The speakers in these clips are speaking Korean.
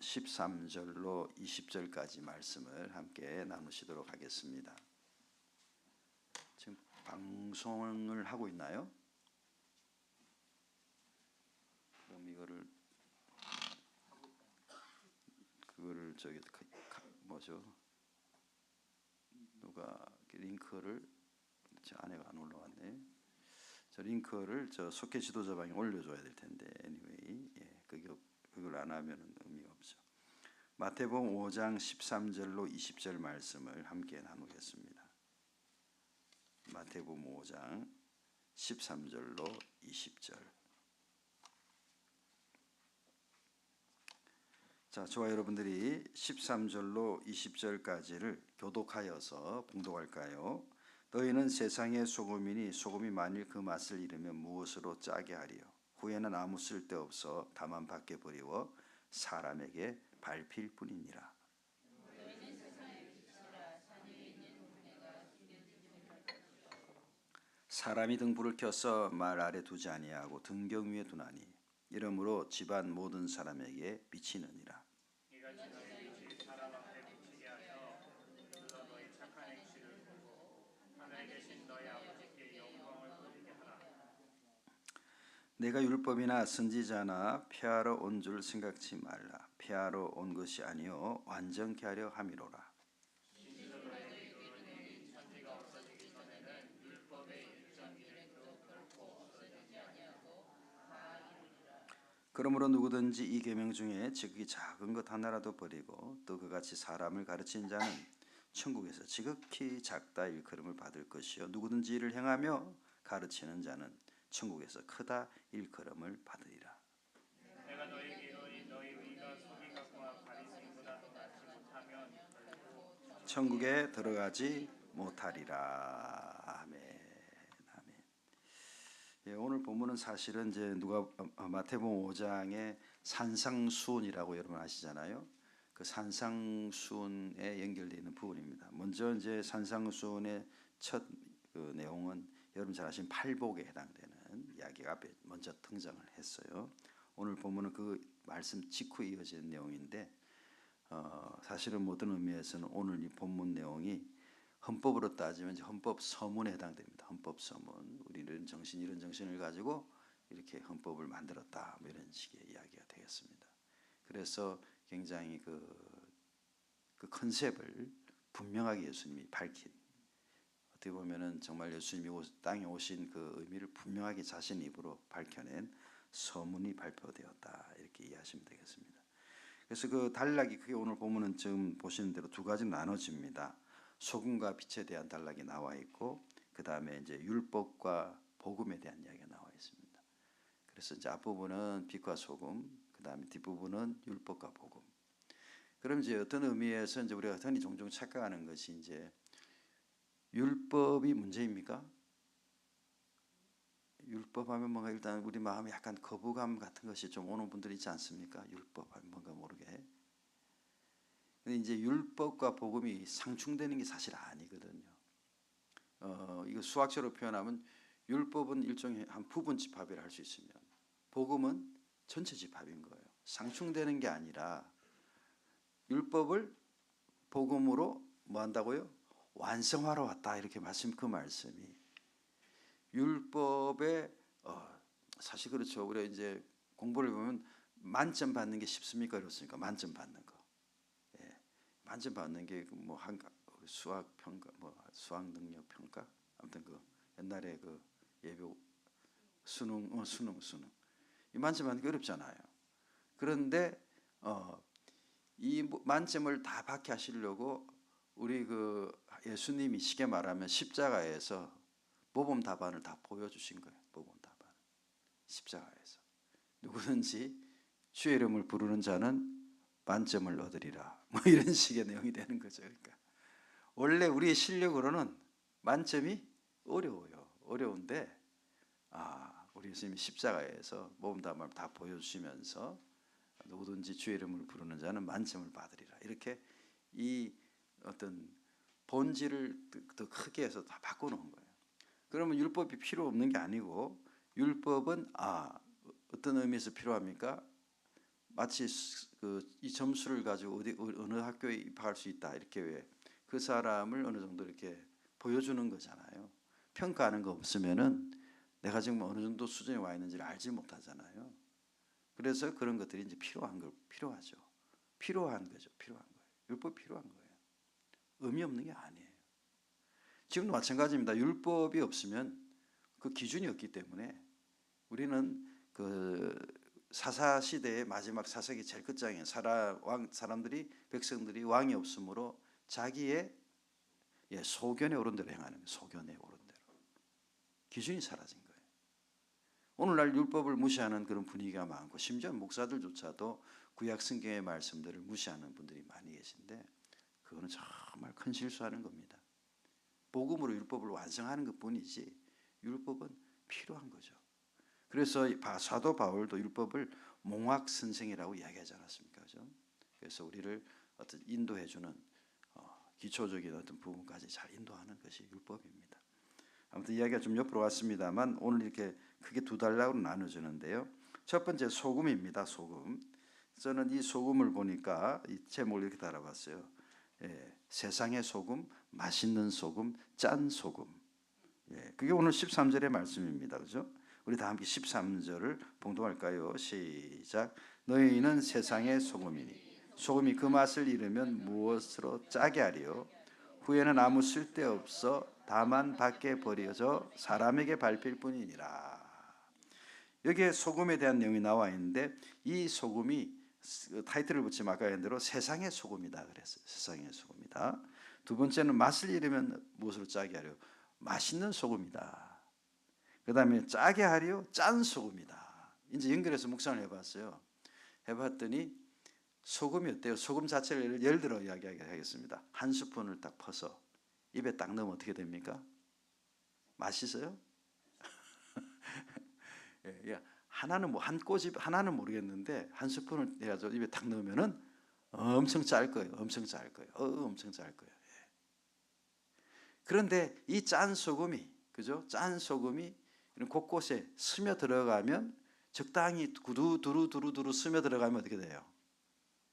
13절로 20절까지 말씀을 함께 나누시도록 하겠습니다. 지금 방송을 하고 있나요? 그럼 이거를 그거를 저기 뭐죠? 누가 링크를 제 안에가 안 올라왔네. 저 링크를 저 속회 지도자방에 올려줘야 될 텐데 anyway 예, 그게 그걸 안 하면은. 마태복음 5장 13절로 20절 말씀을 함께 나누겠습니다. 마태복음 5장 13절로 20절. 자, 저와 여러분들이 13절로 20절까지를 교독하여서 봉독할까요? 너희는 세상의 소금이니 소금이 만일 그 맛을 잃으면 무엇으로 짜게 하리요? 후에는 아무 쓸데 없어 다만 밖에 버리워 사람에게 밟힐 뿐이니라. 사람이 등불을 켜서 말 아래 두지 아니하고 등경 위에 두나니 이러므로 집안 모든 사람에게 비치느니라. 내가 율법이나 선지자나 폐하러 온 줄 생각지 말라. 폐 하러 온 것이 아니요 완전케 하려 함이로라. 그러므로 누구든지 이 계명 중에 지극히 작은 것 하나라도 버리고 또 그같이 사람을 가르친 자는 천국에서 지극히 작다 일컬음을 받을 것이요 누구든지 이를 행하며 가르치는 자는 천국에서 크다 일컬음을 받으리라. 내가 너희에게 이르노니 너희 의가 소리 같거나 바리새인보다 더 낫지 못하면 결코 천국에 들어가지 못하리라. 아멘. 아멘. 예, 오늘 본문은 사실은 이제 누가 어, 마태복음 5장의 산상수훈이라고 여러분 아시잖아요. 그 산상수훈에 연결되어 있는 부분입니다. 먼저 이제 산상수훈의 첫 그 내용은 여러분 잘 아시는 팔복에 해당되는 이야기가 앞에 먼저 등장을 했어요. 오늘 본문은 그 말씀 직후 이어지는 내용인데 어, 사실은 모든 의미에서는 오늘 이 본문 내용이 헌법으로 따지면 헌법 서문에 해당됩니다. 헌법 서문. 우리는 정신 이런 정신을 가지고 이렇게 헌법을 만들었다. 뭐 이런 식의 이야기가 되겠습니다. 그래서 굉장히 그, 그 컨셉을 분명하게 예수님이 밝힌 어떻게 보면은 정말 예수님이 오- 땅에 오신 그 의미를 분명하게 자신 입으로 밝혀낸 서문이 발표되었다 이렇게 이해하시면 되겠습니다. 그래서 그 단락이 크게 오늘 보면은 지금 보시는 대로 두 가지로 나눠집니다. 소금과 빛에 대한 단락이 나와 있고 그 다음에 이제 율법과 복음에 대한 이야기가 나와 있습니다. 그래서 이제 앞부분은 빛과 소금, 그 다음에 뒷부분은 율법과 복음. 그럼 이제 어떤 의미에서 이제 우리가 흔히 종종 착각하는 것이 이제 율법이 문제입니까? 율법하면 뭔가 일단 우리 마음에 약간 거부감 같은 것이 좀 오는 분들이 있지 않습니까? 율법하면 뭔가 모르게. 근데 이제 율법과 복음이 상충되는 게 사실 아니거든요. 어, 이거 수학적으로 표현하면 율법은 일종의 한 부분 집합이라 할 수 있으면 복음은 전체 집합인 거예요. 상충되는 게 아니라 율법을 복음으로 뭐 한다고요? 완성하러 왔다 이렇게 말씀 그 말씀이 율법의 어, 사실 그렇죠. 우리가 이제 공부를 보면 만점 받는 게 쉽습니까? 그렇습니까? 만점 받는 거. 예. 만점 받는 게뭐한 수학 평가 뭐 수학 능력 평가 아무튼 그 옛날에 그 예비 수능 어 수능 수능 이 만점 받는 게 어렵잖아요. 그런데 어, 이 만점을 다 받게 하시려고 우리 그 예수님이 쉽게 말하면 십자가에서 모범 답안을 다 보여주신 거예요. 모범 답안 십자가에서 누구든지 주의 이름을 부르는 자는 만점을 얻으리라. 뭐 이런 식의 내용이 되는 거죠. 그러니까 원래 우리의 실력으로는 만점이 어려워요. 어려운데 아 우리 예수님이 십자가에서 답안을 다 보여주시면서 누구든지 주의 이름을 부르는 자는 만점을 받으리라. 이렇게 이 어떤 본질을 더- 더 크게 해서 다 바꿔놓은 거예요. 그러면 율법이 필요 없는 게 아니고 율법은 아 어떤 의미에서 필요합니까? 마치 그 이 점수를 가지고 어디 어- 어느 학교에 입학할 수 있다 이렇게 왜 그 사람을 어느 정도 이렇게 보여주는 거잖아요. 평가하는 거 없으면은 내가 지금 어느 정도 수준에 와 있는지를 알지 못하잖아요. 그래서 그런 것들이 이제 필요한 걸 필요하죠. 필요한 거죠. 필요한 거예요. 율법 필요한 거예요. 의미 없는 게 아니에요. 지금도 마찬가지입니다. 율법이 없으면 그 기준이 없기 때문에 우리는 그 사사 시대의 마지막 사사기 제일 끝장에 사라 왕 사람들이 백성들이 왕이 없으므로 자기의 예, 소견에 오른 대로 행하는. 소견에 오른 대로 기준이 사라진 거예요. 오늘날 율법을 무시하는 그런 분위기가 많고 심지어 목사들조차도 구약 성경의 말씀들을 무시하는 분들이 많이 계신데 그거는 정말 큰 실수하는 겁니다. 복음으로 율법을 완성하는 것뿐이지 율법은 필요한 거죠. 그래서 사도 바울도 율법을 몽학 선생이라고 이야기하지 않았습니까? 그죠? 그래서 우리를 어떤 인도해 주는 어, 기초적인 어떤 부분까지 잘 인도하는 것이 율법입니다. 아무튼 이야기가 좀 옆으로 왔습니다만 오늘 이렇게 크게 두 단락으로 나눠주는데요. 첫 번째 소금입니다. 소금. 저는 이 소금을 보니까 이 제목을 이렇게 달아봤어요. 예, 세상의 소금, 맛있는 소금, 짠 소금. 예, 그게 오늘 13절의 말씀입니다. 그죠? 우리 다 함께 13절을 봉독할까요? 시작. 너희는 세상의 소금이니 소금이 그 맛을 잃으면 무엇으로 짜게 하리요? 후에는 아무 쓸데 없어 다만 밖에 버려져 사람에게 밟힐 뿐이니라. 여기에 소금에 대한 내용이 나와 있는데 이 소금이 스- 타이틀을 붙이면 아까 얘기한 대로 세상의 소금이다 그랬어요. 세상의 소금이다. 두 번째는 맛을 잃으면 무엇으로 짜게 하려? 맛있는 소금이다. 그 다음에 짜게 하려 짠 소금이다. 이제 연결해서 묵상을 해봤어요. 해봤더니 소금이 어때요? 소금 자체를 예를- 들어 이야기하겠습니다. 한 스푼을 딱 퍼서 입에 딱 넣으면 어떻게 됩니까? 맛있어요? 예, 예. 하나는 뭐 한 꼬집 하나는 모르겠는데 한 스푼을 해가지고 입에 딱 넣으면은 엄청 짤 거예요. 엄청 짤 거예요. 어, 엄청 짤 거예요. 예. 그런데 이 짠 소금이 그죠? 짠 소금이 곳곳에 스며 들어가면 적당히 두루 두루 두루 두루 스며 들어가면 어떻게 돼요?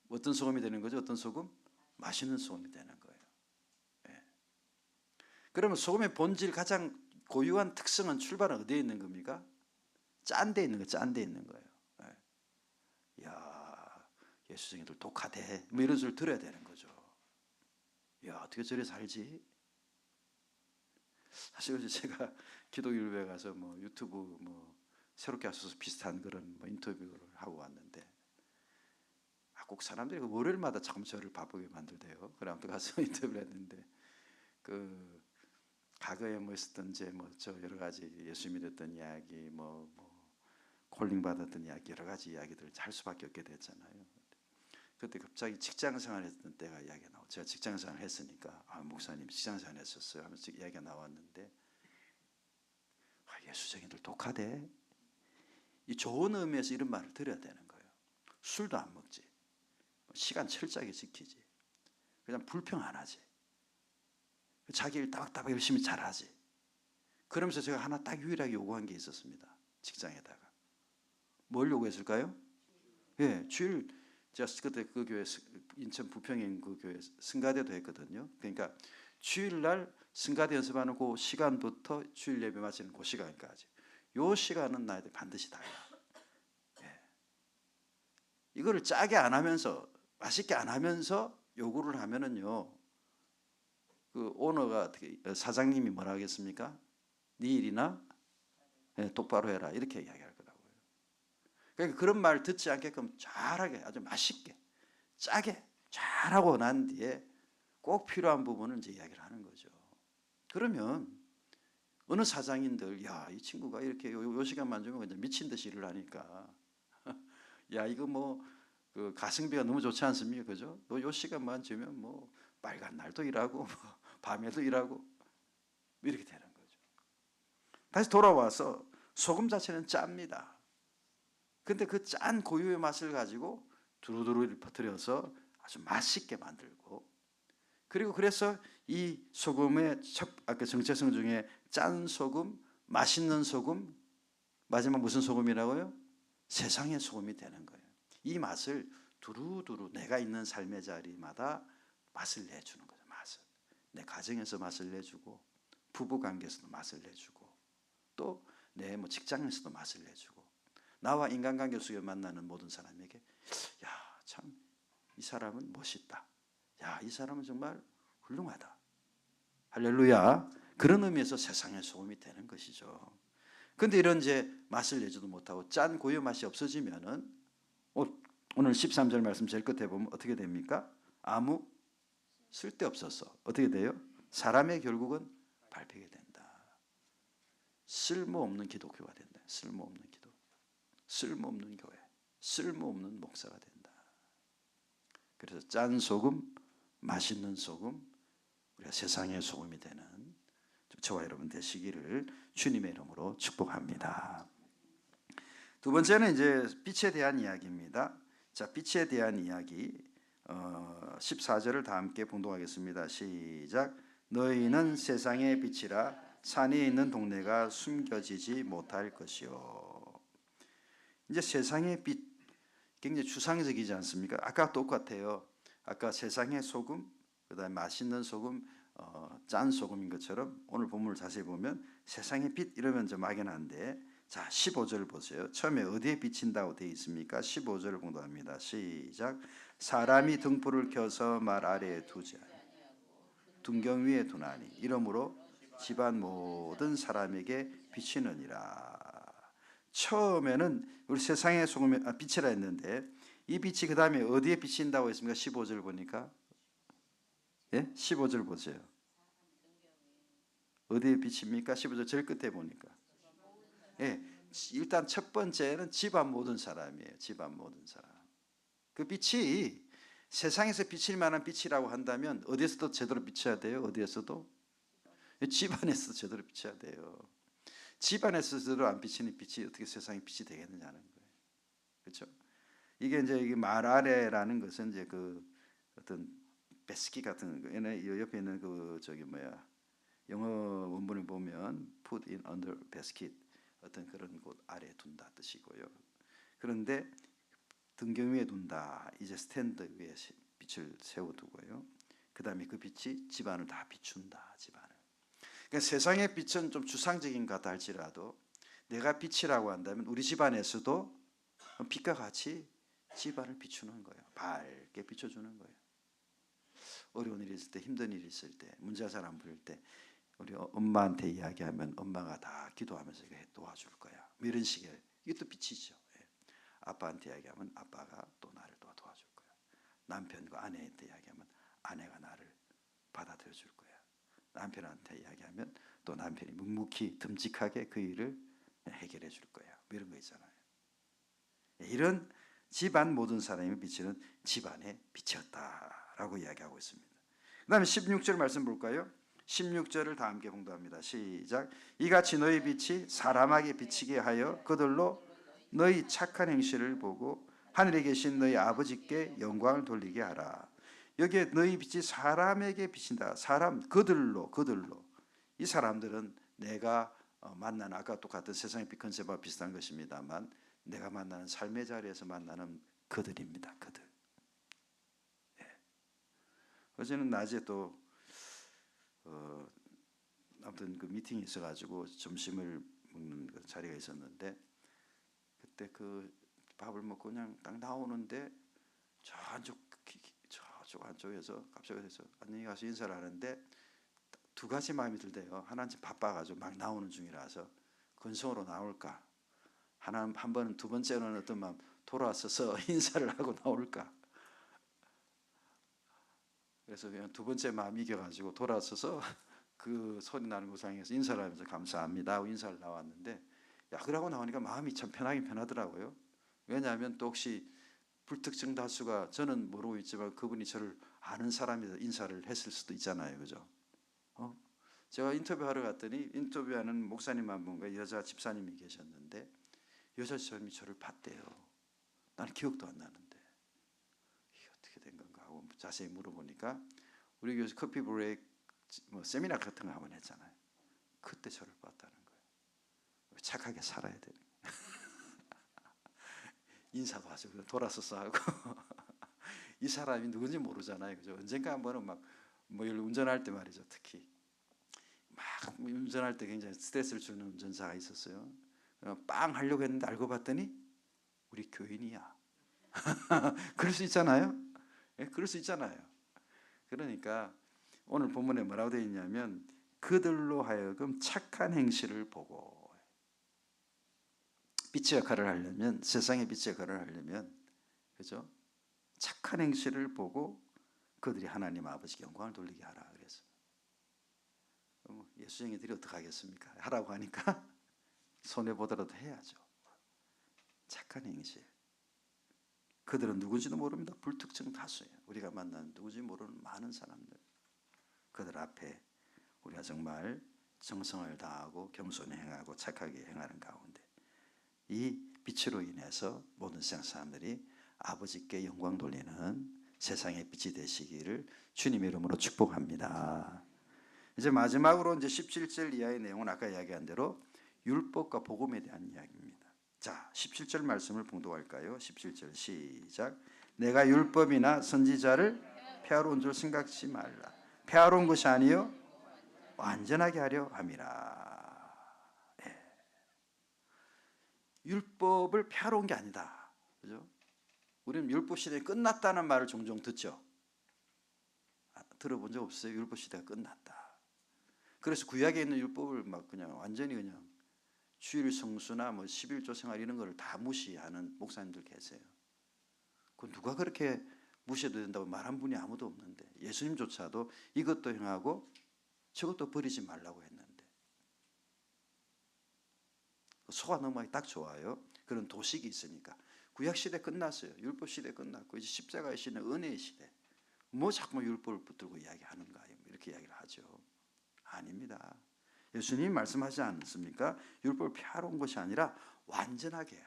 어떤 소금이 되는 거죠? 어떤 소금? 맛있는 소금이 되는 거예요. 예. 그러면 소금의 본질 가장 고유한 특성은 출발은 어디에 있는 겁니까? 짠 데 있는 거, 짠데 있는 거예요. 예. 야, 예수생이들 독하대. 뭐 이런 소리를 들어야 되는 거죠. 야, 어떻게 저래 살지? 사실 어제 제가 기독일배 가서 뭐 유튜브 뭐 새롭게 하셔서 비슷한 그런 뭐 인터뷰를 하고 왔는데 아, 꼭 사람들이 그 월요일마다 참 저를 바쁘게 만들대요. 그래 아무튼 가서 인터뷰를 했는데 그 과거에 뭐 있었던 제 뭐 저 여러 가지 예수 믿었던 이야기 뭐, 뭐 콜링 받았던 이야기 여러 가지 이야기들을 할 수밖에 없게 됐잖아요. 그때 갑자기 직장 생활했던 때가 이야기가 나오. 제가 직장 생활 했으니까 아 목사님 직장 생활 했었어요 하면서 이야기가 나왔는데 아, 예수쟁이들 독하대. 이 좋은 의미에서 이런 말을 드려야 되는 거예요. 술도 안 먹지. 시간 철저하게 지키지. 그냥 불평 안 하지. 자기 일 따박따박 열심히 잘하지. 그러면서 제가 하나 딱 유일하게 요구한 게 있었습니다. 직장에다가. 뭘 요구했을까요? 예, 주일 제가 그때 그 교회 스- 인천 부평인 그 교회 승가대도 했거든요. 그러니까 주일날 승가대 연습하는 그 시간부터 주일 예배 마치는 그 시간까지. 요 시간은 나한테 반드시 달라. 예. 이거를 짜게 안 하면서 맛있게 안 하면서 요구를 하면은요. 그 오너가 어떻게 사장님이 뭐라 하겠습니까? 네 일이나 예, 똑바로 해라 이렇게 이야기할. 그러니까 그런 말 듣지 않게끔 잘하게 아주 맛있게 짜게 잘하고 난 뒤에 꼭 필요한 부분을 이제 이야기를 하는 거죠. 그러면 어느 사장인들 야 이 친구가 이렇게 요, 요 시간만 주면 그냥 미친 듯이 일을 하니까 야 이거 뭐 그 가성비가 너무 좋지 않습니까 그죠? 요, 요 시간만 주면 뭐 빨간 날도 일하고 뭐 밤에도 일하고 이렇게 되는 거죠. 다시 돌아와서 소금 자체는 짭니다. 근데 그 짠 고유의 맛을 가지고 두루두루 퍼뜨려서 아주 맛있게 만들고 그리고 그래서 이 소금의 첫 아까 정체성 중에 짠 소금, 맛있는 소금, 마지막 무슨 소금이라고요? 세상의 소금이 되는 거예요. 이 맛을 두루두루 내가 있는 삶의 자리마다 맛을 내주는 거죠. 맛을 내 가정에서 맛을 내주고 부부 관계에서도 맛을 내주고 또 내 뭐 직장에서도 맛을 내주고 나와 인간관계 속에 만나는 모든 사람에게 야 참 이 사람은 멋있다. 야 이 사람은 정말 훌륭하다. 할렐루야. 그런 의미에서 세상의 소금이 되는 것이죠. 근데 이런 이제 맛을 내지도 못하고 짠 고유 맛이 없어지면은 어, 오늘 13절 말씀 제일 끝에 보면 어떻게 됩니까? 아무 쓸데 없어서 어떻게 돼요? 사람의 결국은 밟히게 된다. 쓸모없는 기독교가 된다. 쓸모없는 기도. 쓸모없는 교회. 쓸모없는 목사가 된다. 그래서 짠 소금, 맛있는 소금, 우리가 세상의 소금이 되는 저와 여러분 되시기를 주님의 이름으로 축복합니다. 두 번째는 이제 빛에 대한 이야기입니다. 자, 빛에 대한 이야기 어, 14절을 다 함께 봉독하겠습니다. 시작. 너희는 세상의 빛이라 산에 있는 동네가 숨겨지지 못할 것이요. 이제 세상의 빛 굉장히 추상적이지 않습니까? 아까 똑같아요. 아까 세상의 소금, 그다음에 맛있는 소금, 어, 짠 소금인 것처럼 오늘 본문을 자세히 보면 세상의 빛 이러면 좀 막연한데 자 15절 보세요. 처음에 어디에 비친다고 되어 있습니까? 15절을 공부합니다. 시작. 사람이 등불을 켜서 말 아래에 두지 등경 위에 두나니 이러므로 집안 모든 사람에게 비치느니라. 처음에는 우리 세상의 소금에 아, 빛이라 했는데 이 빛이 그 다음에 어디에 비친다고 했습니까? 15절 보니까 예? 15절 보세요. 어디에 비칩니까? 15절 제일 끝에 보니까. 예. 일단 첫 번째는 집안 모든 사람이에요. 집안 모든 사람. 그 빛이 세상에서 비칠 만한 빛이라고 한다면 어디에서도 제대로 비쳐야 돼요? 어디에서도? 예, 집안에서 제대로 비쳐야 돼요. 집안에서 제대로 안 비치는 빛이 어떻게 세상에 빛이 되겠느냐는 거예요. 그렇죠? 이게 이제 이게 말 아래라는 것은 이제 그 어떤 베스키 같은 거 옆에 있는 그 저기 뭐야 영어 원문을 보면 put in under basket 어떤 그런 곳 아래 둔다 뜻이고요. 그런데 등경 위에 둔다. 이제 스탠드 위에 빛을 세워두고요. 그 다음에 그 빛이 집안을 다 비춘다. 집안을. 그러니까 세상의 빛은 좀 주상적인 것 같다 할지라도 내가 빛이라고 한다면 우리 집안에서도 빛과 같이 집안을 비추는 거예요. 밝게 비춰주는 거예요. 어려운 일이 있을 때, 힘든 일이 있을 때, 문제가 잘안 풀릴 때 우리 엄마한테 이야기하면 엄마가 다 기도하면서 도와줄 거야. 뭐 이런 식의 이것도 빛이죠. 예. 아빠한테 이야기하면 아빠가 또 나를 또 도와줄 거야. 남편과 아내한테 이야기하면 아내가 나를 받아들여 줄. 남편한테 이야기하면 또 남편이 묵묵히 듬직하게 그 일을 해결해 줄 거야. 뭐 이런 거 있잖아요. 예, 이런 집안 모든 사람이 비치는 집안의 빛이었다라고 이야기하고 있습니다. 그 다음에 16절 말씀 볼까요? 16절을 다 함께 공부합니다. 시작. 이같이 너희 빛이 사람에게 비치게 하여 그들로 너희 착한 행실을 보고 하늘에 계신 너희 아버지께 영광을 돌리게 하라. 여기에 너희 빛이 사람에게 비친다. 사람 그들로 그들로 이 사람들은 내가 어, 만나는 아까 똑같은 세상의 빛 컨셉과 비슷한 것입니다만 내가 만나는 삶의 자리에서 만나는 그들입니다. 그들. 예. 어제는 낮에 또 어, 아무튼 그 미팅이 있어가지고 점심을 먹는 그 자리가 있었는데 그때 그 밥을 먹고 그냥 딱 나오는데 저 안쪽 기- 기- 저쪽 안쪽에서 갑자기 그래서 안녕히 가서 인사를 하는데 두 가지 마음이 들대요. 하나는 지금 바빠가지고 막 나오는 중이라서 근성으로 나올까. 하나 한 번은 두 번째는 어떤 마음 돌아서서 인사를 하고 나올까. 그래서 그냥 두 번째 마음 이겨가지고 돌아서서 그 소리 나는 구상에서 인사를 하면서 감사합니다 하고 인사를 나왔는데 야 그러고 나오니까 마음이 참 편하긴 편하더라고요. 왜냐하면 또 혹시 불특정 다수가 저는 모르고 있지만 그분이 저를 아는 사람이 인사를 했을 수도 있잖아요, 그죠? 어? 제가 인터뷰하러 갔더니 인터뷰하는 목사님 한 분과 여자 집사님이 계셨는데 여자 집사님이 저를 봤대요. 나는 기억도 안 나는데 이게 어떻게 된 건가 하고 자세히 물어보니까 우리 교회 커피 브레이크 뭐 세미나 같은 거 한번 했잖아요. 그때 저를 봤다는 거예요. 착하게 살아야 되는. 인사도. 그래서 돌아서서 하고 이 사람이 누군지 모르잖아요. 그죠? 언젠가 한 번은 막뭐 운전할 때 말이죠. 특히 막 운전할 때 굉장히 스트레스를 주는 운전사가 있었어요. 어, 빵 하려고 했는데 알고 봤더니 우리 교인이야. 그럴 수 있잖아요. 예, 그럴 수 있잖아요. 그러니까 오늘 본문에 뭐라고 되어 있냐면 그들로 하여금 착한 행실을 보고 빛의 역할을 하려면 세상의 빛의 역할을 하려면 그죠? 착한 행실을 보고 그들이 하나님 아버지께 영광을 돌리게 하라 그래서 어, 예수쟁이들이 어떻게 하겠습니까? 하라고 하니까 손해 보더라도 해야죠. 착한 행실. 그들은 누군지도 모릅니다. 불특정 다수예요. 우리가 만난 누군지 모르는 많은 사람들. 그들 앞에 우리가 정말 정성을 다하고 겸손히 행하고 착하게 행하는 가운데 이 빛으로 인해서 모든 세상 사람들이 아버지께 영광 돌리는 세상의 빛이 되시기를 주님의 이름으로 축복합니다. 이제 마지막으로 이제 17절 이하의 내용은 아까 이야기한 대로 율법과 복음에 대한 이야기입니다. 자, 17절 말씀을 봉독할까요? 17절 시작. 내가 율법이나 선지자를 폐하러 줄 생각지 말라. 폐하러 온 것이 아니요 완전하게 하려 함이라. 예. 율법을 폐하러 온 게 아니다. 그죠? 우리는 율법 시대 끝났다는 말을 종종 듣죠. 아, 들어본 적 없어요? 율법 시대가 끝났다. 그래서 구약에 있는 율법을 막 그냥 완전히 그냥 주일 성수나 뭐 11조 생활 이런 거를 다 무시하는 목사님들 계세요. 그 누가 그렇게 무시해도 된다고 말한 분이 아무도 없는데 예수님조차도 이것도 행하고 저것도 버리지 말라고 했는데 소화 넘어가기 딱 좋아요. 그런 도식이 있으니까 구약 시대 끝났어요. 율법 시대 끝났고 이제 십자가의 시대, 은혜의 시대. 뭐 자꾸 율법을 붙들고 이야기하는가 이렇게 이야기를 하죠. 아닙니다. 예수님이 말씀하지 않습니까? 율법을 폐하러 온 것이 아니라 완전하게.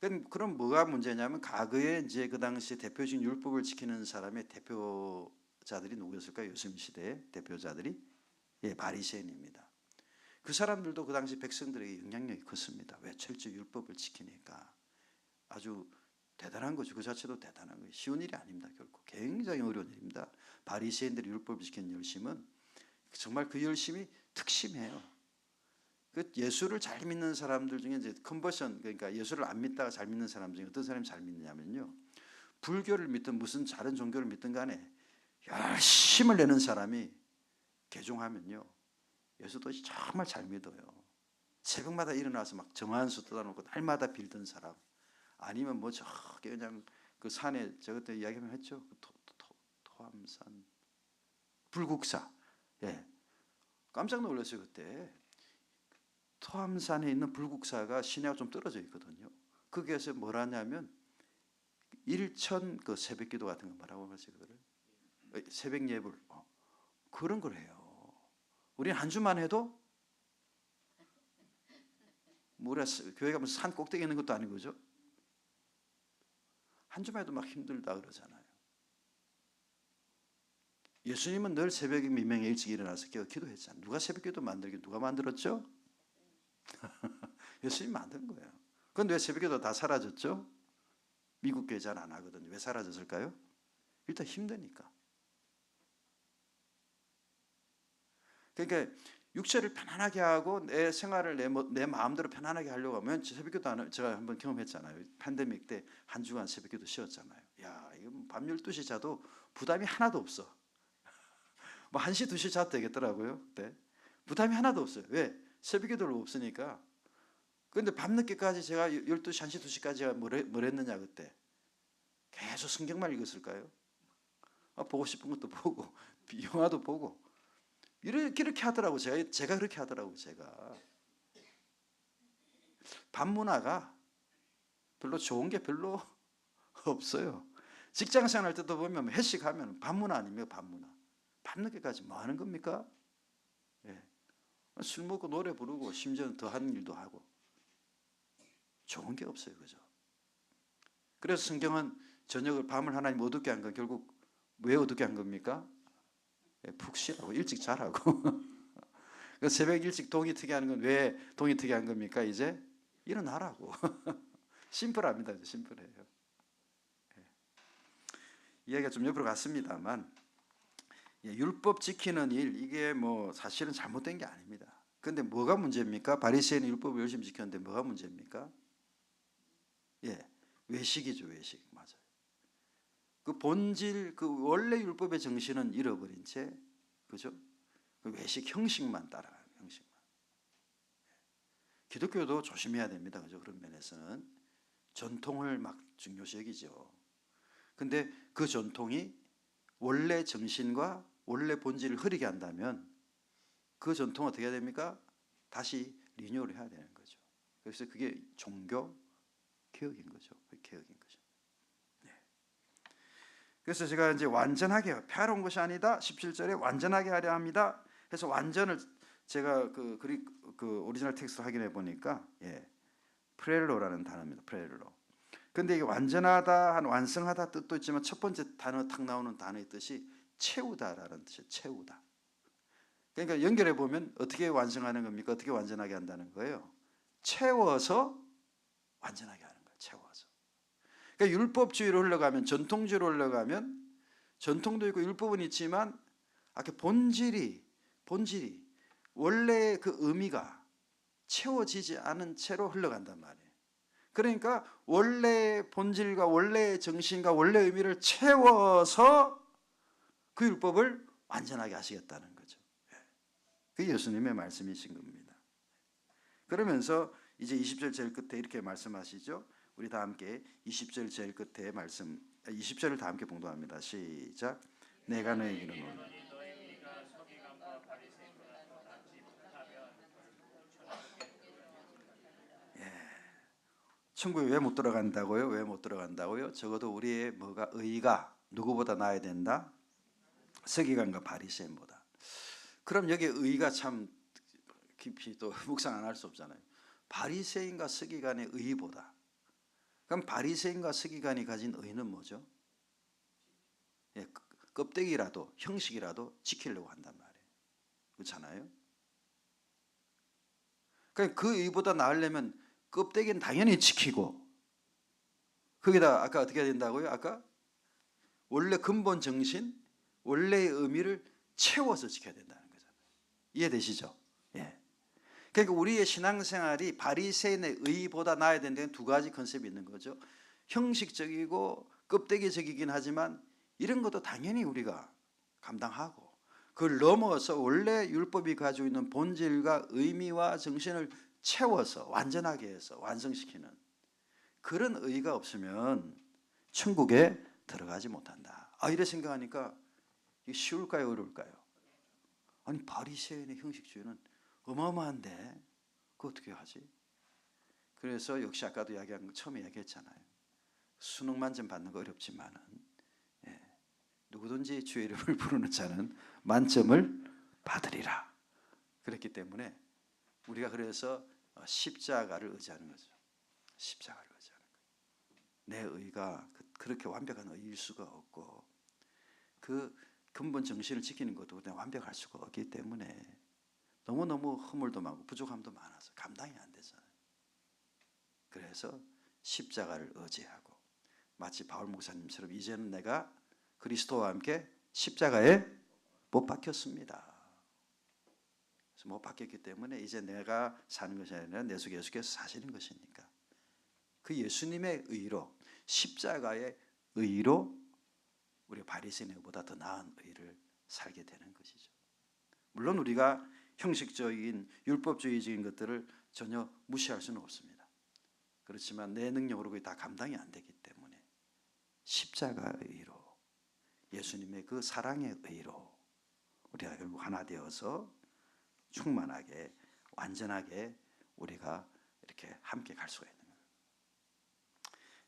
그럼 그럼 뭐가 문제냐면 과거에 이제 그 당시 대표적인 율법을 지키는 사람의 대표자들이 누구였을까요? 예수님 시대의 대표자들이 예, 바리새인입니다. 그 사람들도 그 당시 백성들에게 영향력이 컸습니다. 왜 철저히 율법을 지키니까 아주 대단한 거죠. 그 자체도 대단한 거예요. 쉬운 일이 아닙니다. 결코 굉장히 어려운 일입니다. 바리새인들이 율법을 지키는 열심은 정말 그 열심이 특심해요. 그 예수를 잘 믿는 사람들 중에 이제 컨버션 그러니까 예수를 안 믿다가 잘 믿는 사람 중에 어떤 사람이 잘 믿느냐면요. 불교를 믿든 무슨 다른 종교를 믿든 간에 열심을 내는 사람이 개종하면요. 예수도 정말 잘 믿어요. 새벽마다 일어나서 막 정한수 뜯어놓고 날마다 빌던 사람 아니면 뭐 저기 그냥 그 산에 저 그때 이야기만 했죠. 그 토, 토, 토암산 불국사 예 깜짝 놀랐어요 그때 토암산에 있는 불국사가 시내가 좀 떨어져 있거든요. 거기에서 뭘 하냐면 일천 그 새벽기도 같은 거 뭐라고 하지 그거를 새벽 예불 어, 그런 걸 해요. 우리 한 주만 해도 뭐라 교회 가면 산 꼭대기 있는 것도 아니고 그죠? 한 주만 해도 막 힘들다 그러잖아요. 예수님은 늘 새벽에 미명에 일찍 일어나서 깨어 기도했잖아요. 누가 새벽기도 만들게 누가 만들었죠? 예수님 만든 거예요. 그런데 왜 새벽기도 다 사라졌죠? 미국 교회 잘 안 하거든요. 왜 사라졌을까요? 일단 힘드니까. 그러니까 육체를 편안하게 하고 내 생활을 내, 뭐- 내 마음대로 편안하게 하려고 하면 새벽기도 안, 제가 한번 경험했잖아요. 팬데믹 때 한 주간 새벽기도 쉬었잖아요. 야, 이거 밤 12시 자도 부담이 하나도 없어. 뭐 1시, 2시 자도 되겠더라고요. 그때. 부담이 하나도 없어요. 왜? 새벽기도를 없으니까. 그런데 밤늦게까지 제가 12시, 1시, 2시까지 제가 뭘, 했- 뭘 했느냐 그때. 계속 성경만 읽었을까요? 아, 보고 싶은 것도 보고 영화도 보고 이렇게 이렇게 하더라고 제가 제가 그렇게 하더라고 제가 밤 문화가 별로 좋은 게 별로 없어요. 직장 생활 때도 보면 회식하면 밤 문화 아닙니까 밤 문화. 밤늦게까지 뭐 하는 겁니까? 예. 술 먹고 노래 부르고 심지어는 더 하는 일도 하고 좋은 게 없어요, 그죠? 그래서 성경은 저녁을 밤을 하나님 어둡게 한 건 결국 왜 어둡게 한 겁니까? 예, 푹 쉬라고 일찍 자라고. 그 새벽 일찍 동이 트게 하는 건 왜 동이 트게 한 겁니까? 이제 일어나라고. 심플합니다. 심플해요. 예. 이야기가 좀 옆으로 갔습니다만 예, 율법 지키는 일 이게 뭐 사실은 잘못된 게 아닙니다. 근데 뭐가 문제입니까? 바리새인은 율법을 열심히 지켰는데 뭐가 문제입니까? 예, 외식이죠, 외식. 그 본질, 그 원래 율법의 정신은 잃어버린 채, 그죠? 그 외식 형식만 따라가는 형식만. 예. 기독교도 조심해야 됩니다, 그죠? 그런 면에서는 전통을 막 중요시 여기죠. 근데 그 전통이 원래 정신과 원래 본질을 흐리게 한다면 그 전통 어떻게 해야 됩니까? 다시 리뉴얼을 해야 되는 거죠. 그래서 그게 종교 개혁인 거죠. 그 개혁인. 그래서 제가 이제 완전하게 폐하러 것이 아니다. 17절에 완전하게 하려 합니다. 해서 완전을 제가 그 그리 그 오리지널 텍스트 확인해 보니까 예. 프렐로라는 단어입니다. 프렐로. 근데 이게 완전하다 한 완성하다 뜻도 있지만 첫 번째 단어 탁 나오는 단어의 뜻이 채우다라는 뜻이에요. 채우다. 그러니까 연결해 보면 어떻게 완성하는 겁니까? 어떻게 완전하게 한다는 거예요. 채워서 완전하게 하는. 그러니까 율법주의로 흘러가면 전통주의로 흘러가면 전통도 있고 율법은 있지만 아까 본질이 본질이 원래 그 의미가 채워지지 않은 채로 흘러간단 말이에요. 그러니까 원래 본질과 원래 정신과 원래 의미를 채워서 그 율법을 완전하게 하시겠다는 거죠. 예. 그게 예수님의 말씀이신 겁니다. 그러면서 이제 20절 제일 끝에 이렇게 말씀하시죠. 우리 다 함께 20절 제일 끝에 말씀 20절을 다 함께 봉독합니다. 시작. 내가 더 낫지 못하면 천국에 왜 못 들어간다고요? 왜 못 들어간다고요? 적어도 우리의 뭐가 의가 누구보다 나야 된다. 서기관과 바리새인보다. 그럼 여기 의가 참 깊이 또 묵상 안 할 수 없잖아요. 바리새인과 서기관의 의보다. 그럼 바리새인과 서기관이 가진 의는 뭐죠? 예, 껍- 껍데기라도 형식이라도 지키려고 한단 말이에요. 그렇잖아요. 그러니까 그 의보다 나으려면 껍데기는 당연히 지키고 거기다 아까 어떻게 해야 된다고요? 아까 원래 근본 정신, 원래의 의미를 채워서 지켜야 된다는 거잖아요. 이해되시죠? 예. 그러니까 우리의 신앙생활이 바리새인의 의보다 나야 되는 두 가지 컨셉이 있는 거죠. 형식적이고 껍데기적이긴 하지만 이런 것도 당연히 우리가 감당하고 그걸 넘어서 원래 율법이 가지고 있는 본질과 의미와 정신을 채워서 완전하게 해서 완성시키는 그런 의가 없으면 천국에 들어가지 못한다. 아 이래 생각하니까 쉬울까요, 어려울까요? 아니 바리새인의 형식주의는 어마어마한데 그 어떻게 하지? 그래서 역시 아까도 이야기한 거 처음에 얘기했잖아요. 수능 만 점 받는 거 어렵지만은 예, 누구든지 주의 이름을 부르는 자는 만점을 받으리라. 그렇기 때문에 우리가 그래서 어, 십자가를 의지하는 거죠. 십자가를 의지하는 거예요. 내 의가 그- 그렇게 완벽한 의일 수가 없고 그 근본 정신을 지키는 것도 완벽할 수가 없기 때문에 너무 너무 허물도 많고 부족함도 많아서 감당이 안 되잖아요. 그래서 십자가를 의지하고 마치 바울 목사님처럼 이제는 내가 그리스도와 함께 십자가에 못 박혔습니다. 그래서 못 박혔기 때문에 이제 내가 사는 것이 아니라 내 속에 예수께서 사시는 것이니까 그 예수님의 의로 십자가의 의로 우리 바리새인보다 더 나은 의를 살게 되는 것이죠. 물론 우리가 형식적인 율법주의적인 것들을 전혀 무시할 수는 없습니다. 그렇지만 내 능력으로 그게 다 감당이 안 되기 때문에 십자가의 의로 예수님의 그 사랑의 의로 우리가 결국 하나 되어서 충만하게 완전하게 우리가 이렇게 함께 갈 수가 있는.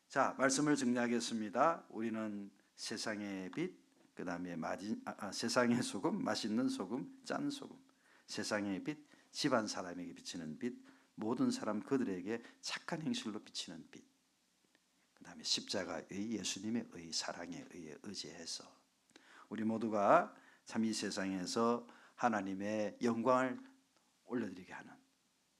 자, 말씀을 정리하겠습니다. 우리는 세상의 빛, 그 다음에 아, 아, 세상의 소금, 맛있는 소금, 짠 소금. 세상의 빛, 집안 사람에게 비치는 빛, 모든 사람 그들에게 착한 행실로 비치는 빛. 그 다음에 십자가의 예수님의 의, 사랑의 의에 의지해서 우리 모두가 참 이 세상에서 하나님의 영광을 올려드리게 하는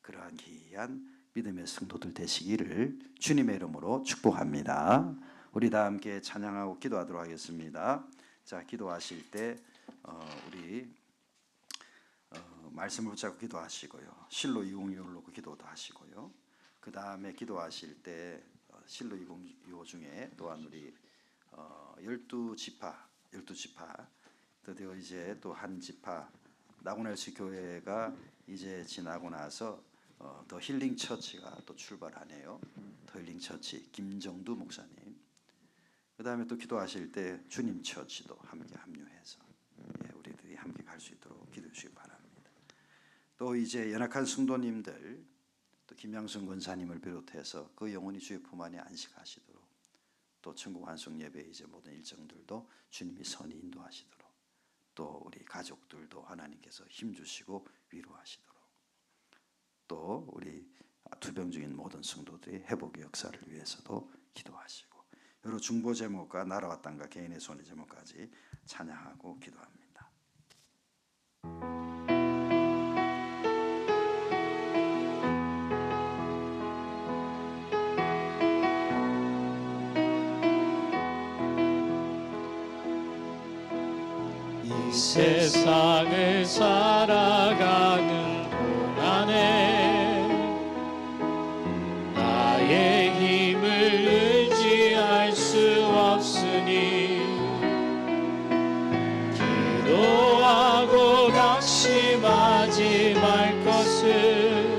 그러한 귀한 믿음의 성도들 되시기를 주님의 이름으로 축복합니다. 우리 다 함께 찬양하고 기도하도록 하겠습니다. 자, 기도하실 때 어, 우리 어, 말씀을 붙잡고 기도하시고요. 실로 이공유를 놓고 기도도 하시고요. 그 다음에 기도하실 때 어, 실로 이공유 중에 또한 우리 어, 열두 지파, 열두 지파 드디어 이제 또 한 지파 나고날스 교회가 이제 지나고 나서 어, 더 힐링 처치가 또 출발하네요. 더 힐링 처치 김정두 목사님. 그 다음에 또 기도하실 때 주님 처치도 함께 합류해서 예, 우리들이 함께 갈 수 있도록 기도해 주시기 바랍니다. 또 이제 연약한 성도님들 또 김양순 권사님을 비롯해서 그 영혼이 주의 품 안에 안식하시도록 또 천국 완성 예배 이제 모든 일정들도 주님이 선히 인도하시도록 또 우리 가족들도 하나님께서 힘 주시고 위로하시도록 또 우리 투병 중인 모든 성도들의 회복의 역사를 위해서도 기도하시고 여러 중보 제목과 나라와 땅과 개인의 손의 제목까지 찬양하고 기도합니다. 세상을 살아가는 동안에 나의 힘을 의지할 수 없으니 기도하고 낙심하지 말 것을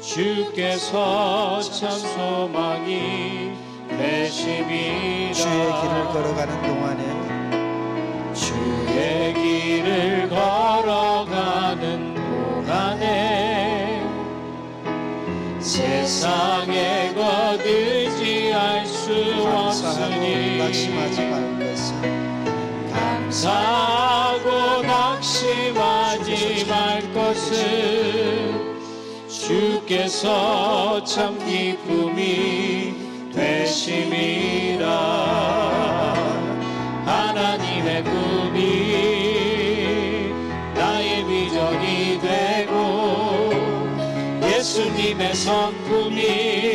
주께서 참 소망이 되심이라 주의 길을 걸어가는 동안에 길을 걸어가는 동안에 세상에 거들지할 수 없으니 낙심하지 말 것을 감사하고 낙심하지 말 것을 주께서 참 기쁨이 되심이 예수님의 성품이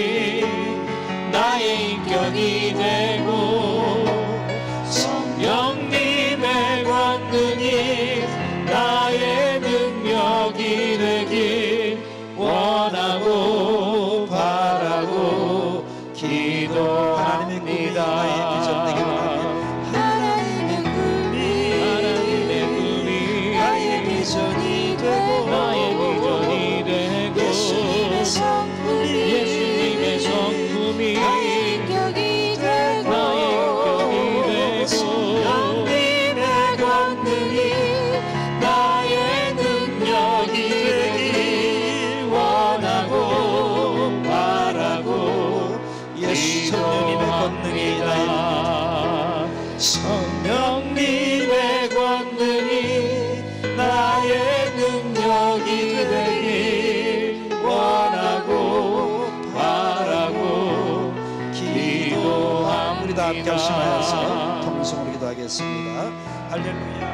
할